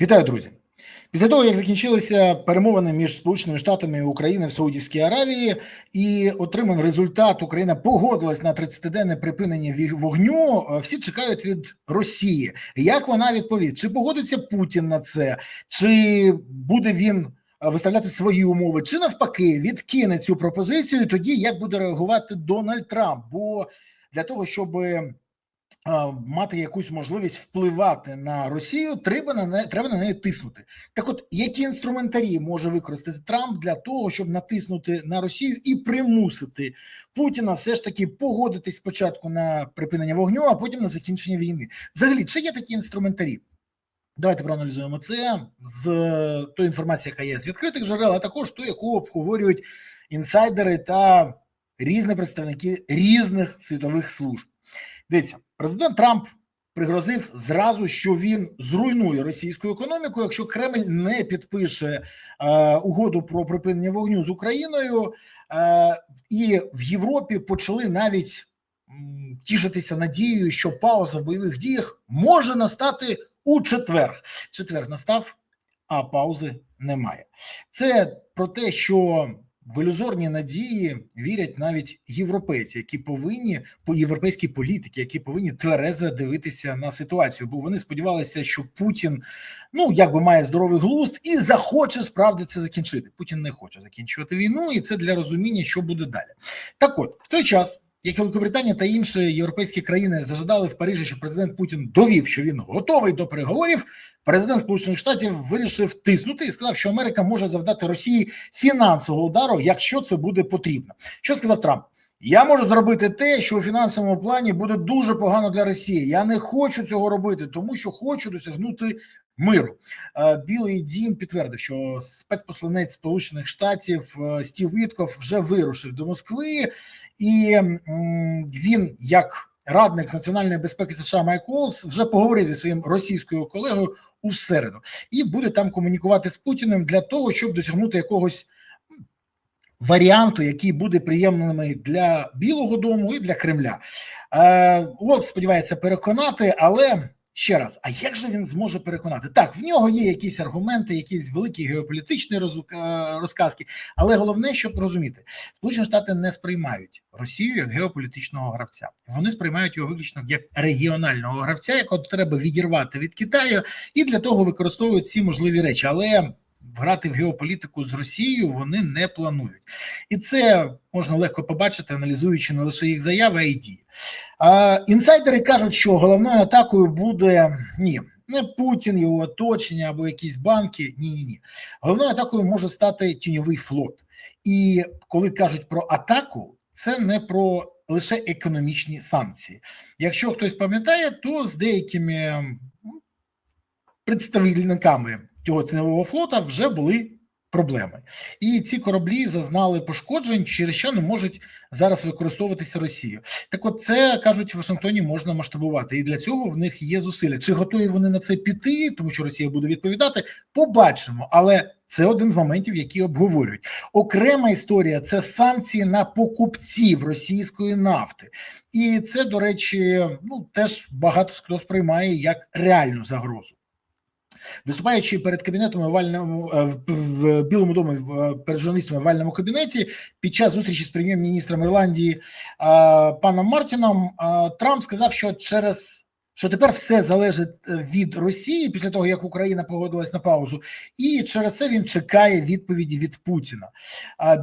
Вітаю, друзі. Після того, як закінчилися перемовини між Сполученими Штатами і Україною в Саудівській Аравії, і отримав результат, Україна погодилась на 30-денне припинення вогню. е, Всі чекають від Росії. Як вона відповість? Чи погодиться Путін на це, чи буде він е, виставляти свої умови, чи навпаки відкине цю пропозицію? Тоді як буде реагувати Дональд Трамп? Бо для того, щоб мати якусь можливість впливати на Росію, треба на не треба на неї тиснути. Так, от які інструментарі може використати Трамп для того, щоб натиснути на Росію і примусити Путіна все ж таки погодитись спочатку на припинення вогню, а потім на закінчення війни? Взагалі, чи є такі інструментарі? Давайте проаналізуємо це з тої інформації, яка є з відкритих джерел, а також ту, яку обговорюють інсайдери та різні представники різних світових служб. Дивіться, президент Трамп пригрозив зразу, що він зруйнує російську економіку, якщо Кремль не підпише е, угоду про припинення вогню з Україною, е, і в Європі почали навіть тішитися надією, що пауза в бойових діях може настати у четвер. Четвер настав, а паузи немає. Це про те, що в ілюзорні надії вірять навіть європейці, які повинні по європейські політики, які повинні тверезо дивитися на ситуацію, бо вони сподівалися, що Путін ну якби має здоровий глузд і захоче справді це закінчити. Путін не хоче закінчувати війну, і це для розуміння, що буде далі. Так, от в той час. Як Великобританія та інші європейські країни зажадали в Парижі, що президент Путін довів, що він готовий до переговорів. Президент Сполучених Штатів вирішив тиснути і сказав, що Америка може завдати Росії фінансового удару, якщо це буде потрібно. Що сказав Трамп? Я можу зробити те, що у фінансовому плані буде дуже погано для Росії. Я не хочу цього робити, тому що хочу досягнути миру. Е, Білий дім підтвердив, що спецпосланець Сполучених Штатів е, Стів Вітков вже вирушив до Москви, і він як радник з національної безпеки США Майк Волс вже поговорив зі своїм російською колегою у середу і буде там комунікувати з Путіним для того, щоб досягнути якогось варіанту, який буде приємним для Білого Дому і для Кремля. Е, Волс сподівається переконати, але. Ще раз, а як же він зможе переконати? Так, в нього є якісь аргументи, якісь великі геополітичні е, розказки, але головне, щоб розуміти, Сполучені Штати не сприймають Росію як геополітичного гравця. Вони сприймають його виключно як регіонального гравця, якого треба відірвати від Китаю, і для того використовують всі можливі речі. Але грати в геополітику з Росією вони не планують, і це можна легко побачити, аналізуючи не лише їх заяви, а й дії. А, інсайдери кажуть, що головною атакою буде ні. Не Путін, його оточення або якісь банки. Ні, ні, ні. Головною атакою може стати тіньовий флот. І коли кажуть про атаку, це не про лише економічні санкції. Якщо хтось пам'ятає, то з деякими представниками цього тіньового флота вже були проблеми. І ці кораблі зазнали пошкоджень, через що не можуть зараз використовуватися Росією. Так, от це кажуть в Вашингтоні можна масштабувати, і для цього в них є зусилля. Чи готові вони на це піти, тому що Росія буде відповідати? Побачимо, але це один з моментів, які обговорюють. Окрема історія це санкції на покупців російської нафти, і це, до речі, ну теж багато хто сприймає як реальну загрозу. Виступаючи перед кабінетом овальному е, в- Білому домі е, перед журналістами в овальному кабінеті під час зустрічі з прем'єр-міністром Ірландії е, паном Мартіном Трамп сказав, що через що тепер все залежить від Росії після того, як Україна погодилась на паузу, і через це він чекає відповіді від Путіна.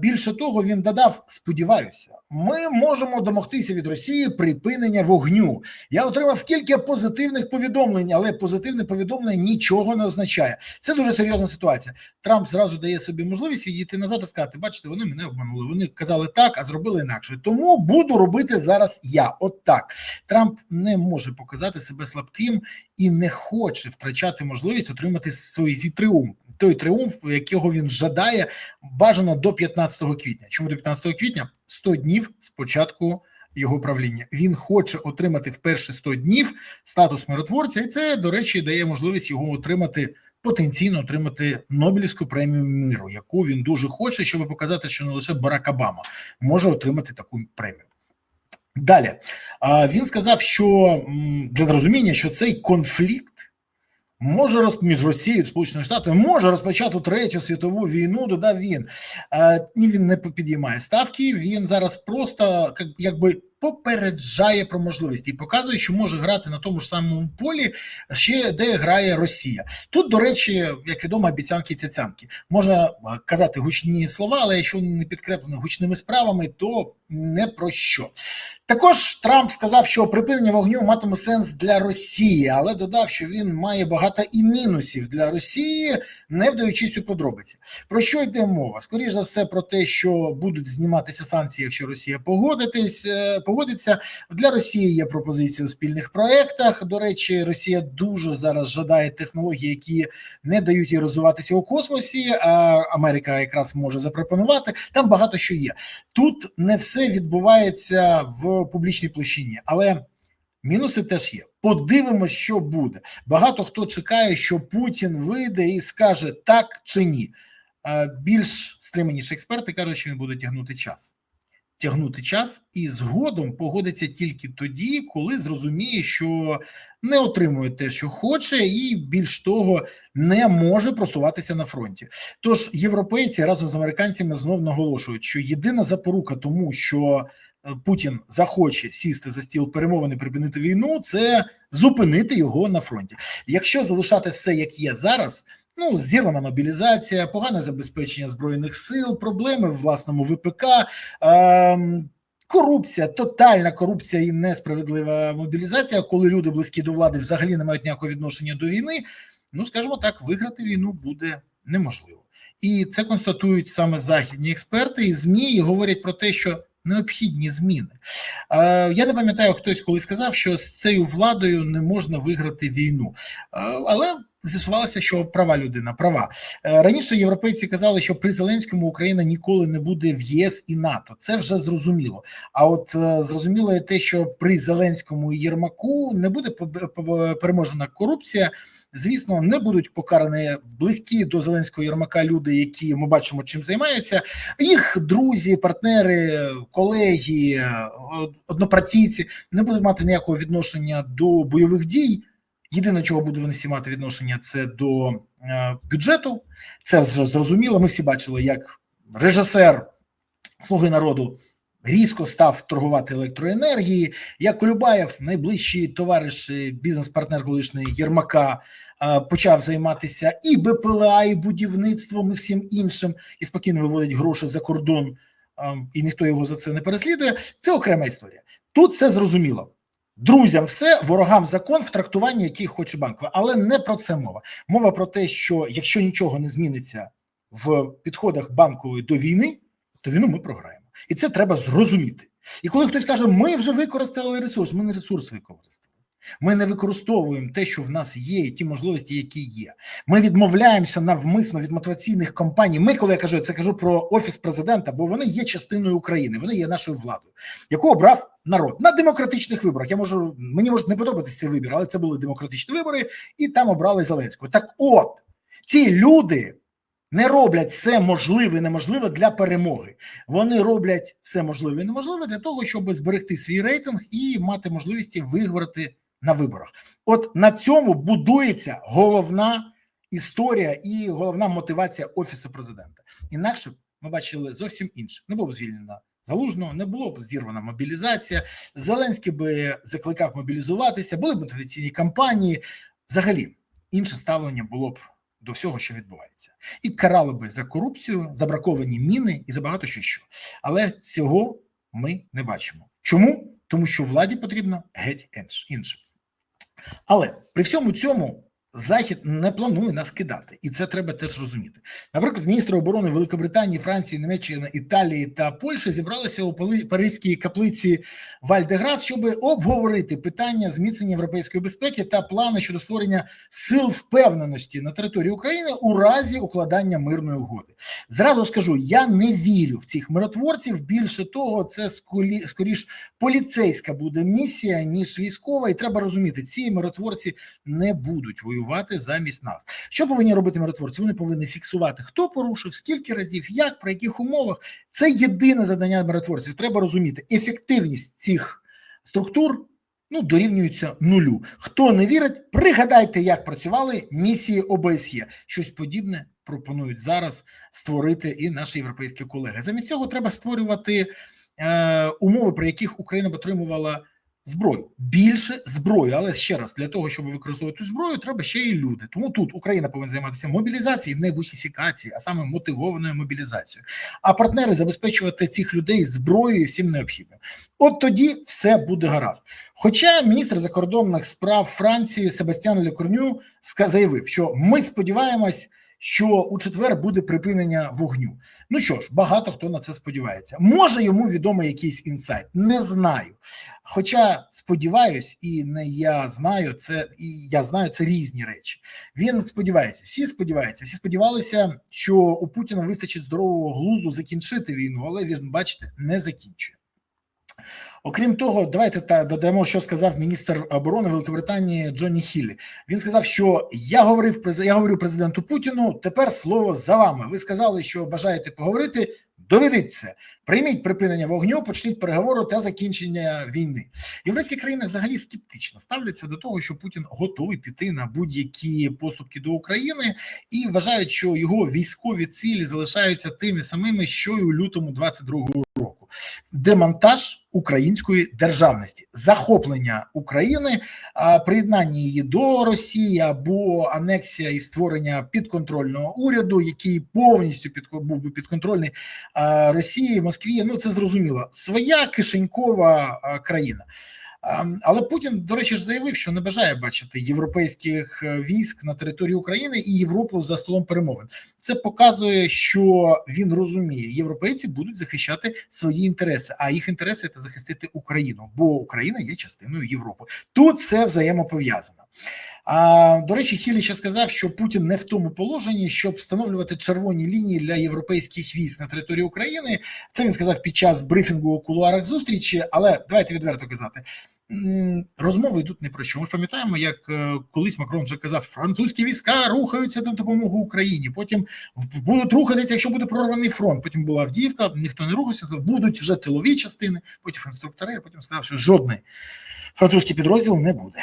Більше того, він додав: сподіваюся, ми можемо домогтися від Росії припинення вогню. Я отримав кілька позитивних повідомлень, але позитивне повідомлення нічого не означає. Це дуже серйозна ситуація. Трамп зразу дає собі можливість відійти назад і сказати: бачите, вони мене обманули. Вони казали так, а зробили інакше. Тому буду робити зараз я. От так. Трамп не може показати себе слабким і не хоче втрачати можливість отримати свій свій тріумф. Той тріумф, якого він жадає, бажано до 15 квітня. Чому до 15 квітня? 100 днів з початку його правління. Він хоче отримати в перші 100 днів статус миротворця, і це, до речі, дає можливість його отримати. Потенційно отримати Нобелівську премію миру, яку він дуже хоче, щоб показати, що не лише Барак Обама може отримати таку премію. Далі він сказав, що для розуміння, що цей конфлікт може роз... між Росією і Сполученими Штатами може розпочати третю світову війну. Додав він е, ні, він не підіймає ставки. Він зараз просто як- якби попереджає про можливості і показує, що може грати на тому ж самому полі, ще де грає Росія. Тут, до речі, як відомо, обіцянки цяцянки можна е, казати гучні слова, але якщо вони не підкреплені гучними справами, то не про що. Також Трамп сказав, що припинення вогню матиме сенс для Росії, але додав, що він має багато і мінусів для Росії, не вдаючись у подробиці. Про що йде мова? Скоріше за все, про те, що будуть зніматися санкції, якщо Росія погодитись, е, погодиться. Для Росії є пропозиції у спільних проєктах. До речі, Росія дуже зараз жадає технологій, які не дають їй розвиватися у космосі. А Америка якраз може запропонувати. Там багато що є. Тут не все відбувається в публічній площині, але мінуси теж є. Подивимось, що буде. Багато хто чекає, що Путін вийде і скаже так чи ні. Е, Більш стриманіші експерти кажуть, що він буде тягнути час. Тягнути час і згодом погодиться тільки тоді, коли зрозуміє, що не отримує те, що хоче, і більш того, не може просуватися на фронті. Тож європейці разом з американцями знов наголошують, що єдина запорука тому, що Путін захоче сісти за стіл перемовин і припинити війну, це зупинити його на фронті. Якщо залишати все як є зараз, ну зірвана мобілізація, погане забезпечення збройних сил, проблеми в власному ВПК. Ем, Корупція, тотальна корупція і несправедлива мобілізація, коли люди близькі до влади взагалі не мають ніякого відношення до війни. Ну скажімо так, виграти війну буде неможливо, і це констатують саме західні експерти і змі і говорять про те, що необхідні зміни. Я не пам'ятаю, хтось коли сказав, що з цією владою не можна виграти війну, але з'ясувалося, що права людина права. Е, Раніше європейці казали, що при Зеленському Україна ніколи не буде в ЄС і НАТО. Це вже зрозуміло. А от е, зрозуміло те, що при Зеленському і Єрмаку не буде переможена корупція. Звісно, не будуть покарані близькі до Зеленського Єрмака люди, які ми бачимо, чим займаються. Їх друзі, партнери, колеги, од- однопрацівці не будуть мати ніякого відношення до бойових дій. Єдине, чого буде вони всі мати відношення, це до е, бюджету. Це вже зрозуміло. Ми всі бачили, як режисер Слуги народу різко став торгувати електроенергії. Як Колюбаєв, найближчий товариш, бізнес-партнер колишній Єрмака, е, почав займатися і БПЛА, і будівництвом, і всім іншим, і спокійно виводить гроші за кордон, е, і ніхто його за це не переслідує. Це окрема історія. Тут все зрозуміло. Друзям все, ворогам закон в трактуванні, який хоче банкова, але не про це мова. Мова про те, що якщо нічого не зміниться в підходах банкової до війни, то війну ми програємо, і це треба зрозуміти. І коли хтось каже, ми вже використали ресурс, ми не ресурс використали. Ми не використовуємо те, що в нас є, і ті можливості, які є. Ми відмовляємося навмисно від мотиваційних компаній. Ми, коли я кажу, це кажу про офіс президента, бо вони є частиною України, вони є нашою владою, яку обрав народ на демократичних виборах. Я можу мені може не подобатися цей вибір, але це були демократичні вибори, і там обрали Зеленського. Так, от ці люди не роблять все можливе і неможливе для перемоги. Вони роблять все можливе і неможливе для того, щоб зберегти свій рейтинг і мати можливість виграти на виборах. От на цьому будується головна історія і головна мотивація офісу президента. Інакше ми бачили зовсім інше. Не було б звільнено залужного, не було б зірвана мобілізація. Зеленський би закликав мобілізуватися, були б мотиваційні кампанії. Взагалі, інше ставлення було б до всього, що відбувається, і карали би за корупцію, за браковані міни і за багато що що. Але цього ми не бачимо. Чому? Тому що владі потрібно геть інш- інше. Але при всьому цьому Захід не планує нас кидати, і це треба теж розуміти. Наприклад, міністри оборони Великобританії, Франції, Німеччини, Італії та Польщі зібралися у Паризькій каплиці Вальдеграс, щоб обговорити питання зміцнення європейської безпеки та плани щодо створення сил впевненості на території України у разі укладання мирної угоди. Зразу скажу, я не вірю в цих миротворців. Більше того, це скорі- скоріш поліцейська буде місія ніж військова, і треба розуміти, ці миротворці не будуть воювати замість нас. Що повинні робити миротворці? Вони повинні фіксувати, хто порушив, скільки разів, як, при яких умовах. Це єдине завдання миротворців. Треба розуміти ефективність цих структур ну, дорівнюються нулю. Хто не вірить, пригадайте, як працювали місії ОБСЄ. Щось подібне пропонують зараз створити і наші європейські колеги. Замість цього треба створювати е, умови, при яких Україна б отримувала зброю більше зброї. Але ще раз для того, щоб використовувати зброю, треба ще й люди. Тому тут Україна повинна займатися мобілізацією, не бусифікацією, а саме мотивованою мобілізацією. А партнери забезпечувати цих людей зброєю і всім необхідним. От тоді все буде гаразд. Хоча міністр закордонних справ Франції Себастьян Лекорню заявив, що ми сподіваємось. Що у четвер буде припинення вогню. Ну що ж, багато хто на це сподівається. Може йому відомий якийсь інсайт, не знаю. Хоча сподіваюсь, і не я знаю це, і я знаю це різні речі. Він сподівається, всі сподіваються, всі сподівалися, що у Путіна вистачить здорового глузду закінчити війну, але він, бачите, не закінчує. Окрім того, давайте та додамо, що сказав міністр оборони Великобританії Джонні Хіллі. Він сказав, що я говорив я говорю президенту Путіну. Тепер слово за вами. Ви сказали, що бажаєте поговорити. Доведіть це, прийміть припинення вогню, почніть переговору та закінчення війни. Європейські країни взагалі скептично ставляться до того, що Путін готовий піти на будь-які поступки до України і вважають, що його військові цілі залишаються тими самими, що й у лютому 22-го року. Демонтаж української державності, захоплення України, приєднання її до Росії або анексія і створення підконтрольного уряду, який повністю під був би підконтрольний Росії, Москві. Ну це зрозуміло. Своя кишенькова країна. Але Путін, до речі, ж заявив, що не бажає бачити європейських е, військ на території України і Європу за столом перемовин. Це показує, що він розуміє, європейці будуть захищати свої інтереси, а їх інтереси це захистити Україну, бо Україна є частиною Європи. Тут це взаємопов'язано. А до речі, Хілі ще сказав, що Путін не в тому положенні, щоб встановлювати червоні лінії для європейських військ на території України. Це він сказав під час брифінгу у кулуарах зустрічі. Але давайте відверто казати. Розмови йдуть не про що. Ми ж пам'ятаємо, як е, колись Макрон вже казав, французькі війська рухаються на допомогу Україні. Потім будуть рухатися, якщо буде прорваний фронт. Потім була Авдіївка, ніхто не рухався. Будуть вже тилові частини, потім інструктори. а Потім сказав, що жодний французький підрозділ не буде.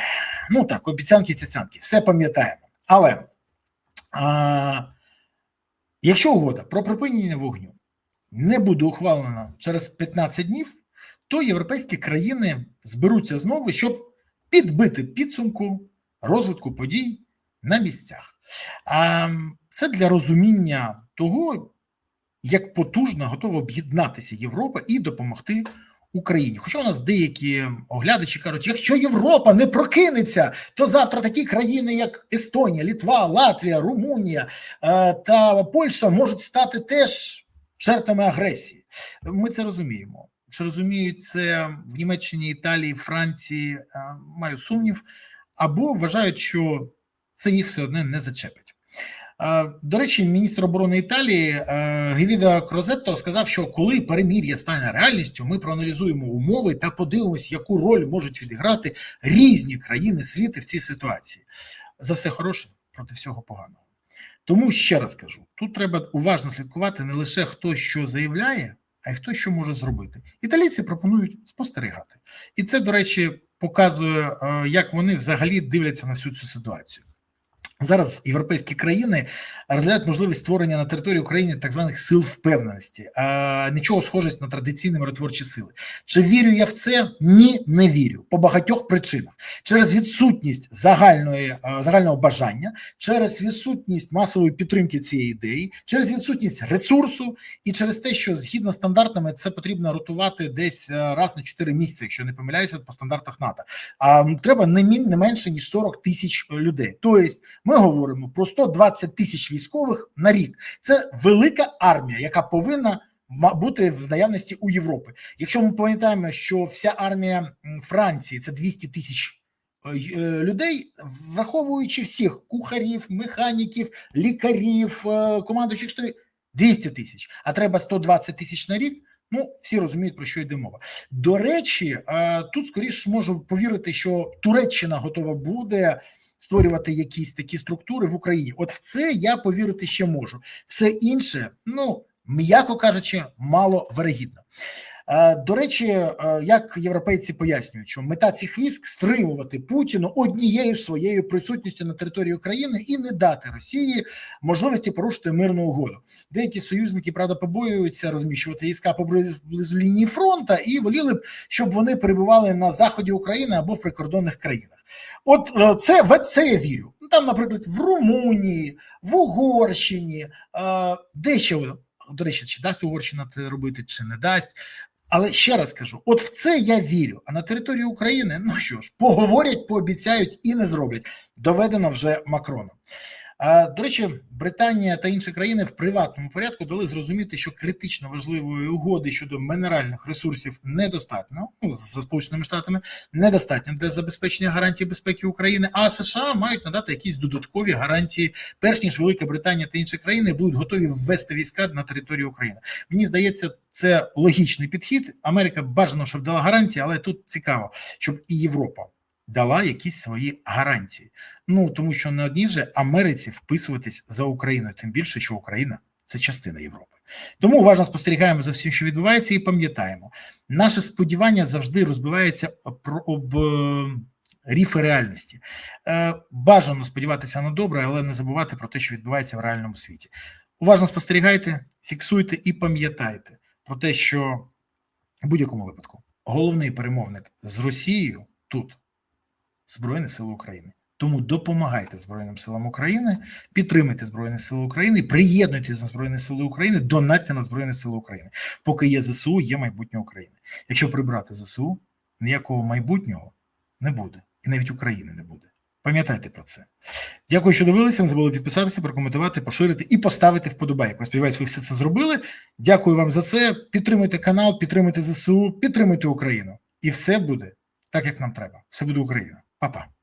Ну так, обіцянки, цяцянки, все пам'ятаємо. Але а, якщо угода про припинення вогню не буде ухвалена через 15 днів то європейські країни зберуться знову, щоб підбити підсумку розвитку подій на місцях. А це для розуміння того, як потужно готова об'єднатися Європа і допомогти Україні. Хоча у нас деякі оглядачі кажуть, якщо Європа не прокинеться, то завтра такі країни, як Естонія, Літва, Латвія, Румунія е, та Польща, можуть стати теж жертвами агресії. Ми це розуміємо. Чи розуміють це в Німеччині, Італії, Франції? Е, маю сумнів, або вважають, що це їх все одне не зачепить. Е, до речі, міністр оборони Італії е, Гевіда Крозетто сказав, що коли перемір'я стане реальністю, ми проаналізуємо умови та подивимось, яку роль можуть відіграти різні країни світу в цій ситуації. За все хороше проти всього поганого. Тому ще раз кажу: тут треба уважно слідкувати не лише хто що заявляє а й хто що може зробити. Італійці пропонують спостерігати, і це, до речі, показує, е, як вони взагалі дивляться на всю цю ситуацію. Зараз європейські країни розглядають можливість створення на території України так званих сил впевненості, а нічого схожість на традиційні миротворчі сили. Чи вірю я в це? Ні, не вірю по багатьох причинах: через відсутність загальної загального бажання, через відсутність масової підтримки цієї ідеї, через відсутність ресурсу і через те, що згідно стандартами це потрібно ротувати десь раз на 4 місяці, якщо не помиляюся по стандартах НАТО. А треба не не менше ніж 40 тисяч людей. Тобто ми говоримо про 120 тисяч військових на рік. Це велика армія, яка повинна бути в наявності у Європи. Якщо ми пам'ятаємо, що вся армія Франції це 200 тисяч е, е, людей, враховуючи всіх кухарів, механіків, лікарів, е, командуючих штабів, 200 тисяч, а треба 120 тисяч на рік. Ну, всі розуміють, про що йде мова. До речі, тут скоріш можу повірити, що Туреччина готова буде створювати якісь такі структури в Україні. От в це я повірити ще можу. Все інше, ну м'яко кажучи, мало вирогідно. Е, До речі, е, як європейці пояснюють, що мета цих військ стримувати Путіну однією своєю присутністю на території України і не дати Росії можливості порушити мирну угоду. Деякі союзники правда побоюються розміщувати війська поблизу лінії фронту і воліли б, щоб вони перебували на заході України або в прикордонних країнах. От е, це в це я вірю. Ну там, наприклад, в Румунії, в Угорщині, де ще до речі, чи дасть Угорщина це робити, чи не дасть. Але ще раз кажу: от в це я вірю. А на території України, ну що ж, поговорять, пообіцяють і не зроблять. Доведено вже Макроном. До речі, Британія та інші країни в приватному порядку дали зрозуміти, що критично важливої угоди щодо мінеральних ресурсів недостатньо ну, за сполученими штатами недостатньо для забезпечення гарантій безпеки України. А США мають надати якісь додаткові гарантії, перш ніж Велика Британія та інші країни будуть готові ввести війська на територію України. Мені здається, це логічний підхід. Америка бажано, щоб дала гарантії, але тут цікаво, щоб і Європа дала якісь свої гарантії. Ну тому що не одній же Америці вписуватись за Україною, тим більше, що Україна це частина Європи. Тому уважно спостерігаємо за всім, що відбувається, і пам'ятаємо, наше сподівання завжди розбивається об е, ріфи реальності. Е, бажано сподіватися на добре, але не забувати про те, що відбувається в реальному світі. Уважно спостерігайте, фіксуйте і пам'ятайте про те, що в будь-якому випадку головний перемовник з Росією тут. Збройні Сили України. Тому допомагайте Збройним силам України, підтримуйте Збройні Сили України, приєднуйтесь на Збройні Сили України, донатьте на Збройні Сили України. Поки є ЗСУ, є майбутнє України. Якщо прибрати ЗСУ, ніякого майбутнього не буде, і навіть України не буде. Пам'ятайте про це. Дякую, що дивилися. Не забули підписатися, прокоментувати, поширити і поставити вподобайку. Сподіваюсь, ви все це зробили. Дякую вам за це. Підтримуйте канал, підтримуйте ЗСУ, підтримуйте Україну. І все буде так, як нам треба. Все буде Україна. Papa. Pa.